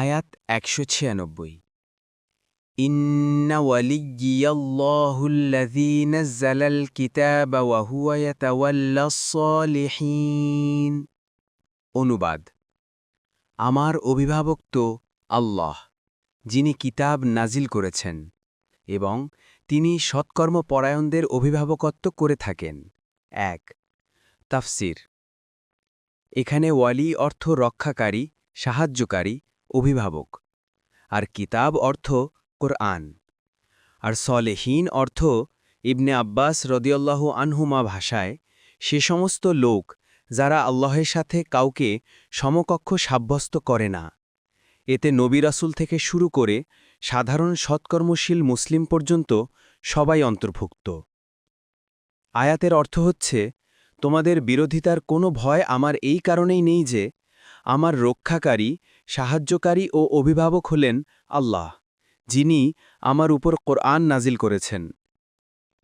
আয়াত একশো ছিয়ানব্বই। ইন্না অনুবাদ, আমার অভিভাবক তো আল্লাহ, যিনি কিতাব নাজিল করেছেন এবং তিনি সৎকর্মপরায়ণদের অভিভাবকত্ব করে থাকেন। এক, তাফসির, এখানে ওয়ালি অর্থ রক্ষাকারী, সাহায্যকারী অভিভাবক। আর কিতাব অর্থ কোরআন। আর সলেহীন অর্থ ইবনে আব্বাস রদিয়াল্লাহ আনহুমা ভাষায় সে সমস্ত লোক যারা আল্লাহের সাথে কাউকে সমকক্ষ সাব্যস্ত করে না। এতে নবী রাসূল থেকে শুরু করে সাধারণ সৎকর্মশীল মুসলিম পর্যন্ত সবাই অন্তর্ভুক্ত। আয়াতের অর্থ হচ্ছে, তোমাদের বিরোধিতার কোনো ভয় আমার এই কারণেই নেই যে, আমার রক্ষাকারী সাহায্যকারী ও অভিভাবক হলেন আল্লাহ, যিনি আমার উপর কোরআন নাজিল করেছেন।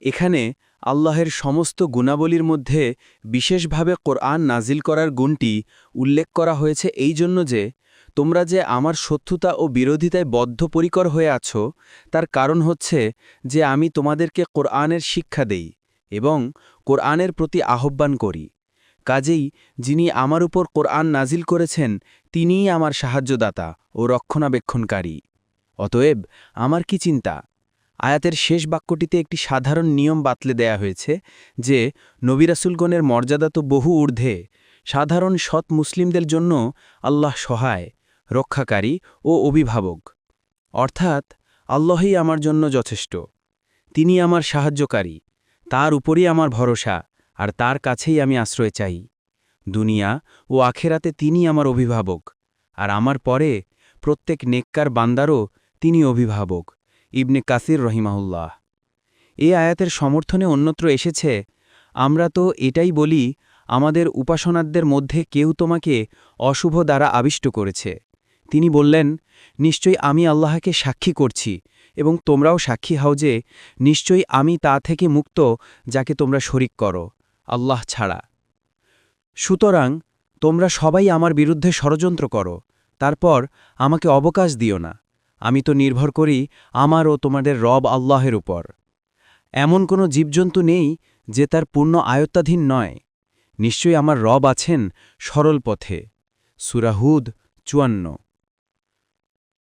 এখানে আল্লাহের সমস্ত গুণাবলীর মধ্যে বিশেষভাবে কোরআন নাজিল করার গুণটি উল্লেখ করা হয়েছে এই জন্য যে, তোমরা যে আমার শত্রুতা ও বিরোধিতায় বদ্ধপরিকর হয়ে আছো, তার কারণ হচ্ছে যে আমি তোমাদেরকে কোরআনের শিক্ষা দেই এবং কোরআনের প্রতি আহ্বান করি। কাজেই যিনি আমার উপর কোরআন নাজিল করেছেন, তিনিই আমার সাহায্যদাতা ও রক্ষণাবেক্ষণকারী। অতএব, আমার কি চিন্তা? আয়াতের শেষ বাক্যটিতে একটি সাধারণ নিয়ম বাতলে দেয়া হয়েছে যে নবিরাসুলগণের মর্যাদা তো বহু ঊর্ধ্বে। সাধারণ সৎ মুসলিমদের জন্য আল্লাহ সহায়, রক্ষাকারী ও অভিভাবক। অর্থাৎ, আল্লাহই আমার জন্য যথেষ্ট। তিনি আমার সাহায্যকারী। তার উপরই আমার ভরসা। আর তার কাছেই আমি আশ্রয় চাই। দুনিয়া ও আখেরাতে তিনি আমার অভিভাবক, আর আমার পরে প্রত্যেক নেককার বান্দারও তিনি অভিভাবক, ইবনে কাসির রহিমাহুল্লাহ। এ আয়াতের সমর্থনে অন্যত্র এসেছে, আমরা তো এটাই বলি, আমাদের উপাসনাদের মধ্যে কেউ তোমাকে অশুভ দ্বারা আবিষ্ট করেছে। তিনি বললেন, নিশ্চয়ই আমি আল্লাহকে সাক্ষী করছি, এবং তোমরাও সাক্ষী হও যে, নিশ্চয়ই আমি তা থেকে মুক্ত, যাকে তোমরা শরিক করো। আল্লাহ ছাড়া। সুতরাং, তোমরা সবাই আমার বিরুদ্ধে ষড়যন্ত্র করো। তারপর আমাকে অবকাশ দিও না। আমি তো নির্ভর করি আমার ও তোমাদের রব আল্লাহের উপর। এমন কোনো জীবজন্তু নেই যে তার পূর্ণ আয়ত্তাধীন নয়। নিশ্চয়ই আমার রব আছেন সরল পথে। সুরাহুদ চুয়ান্ন।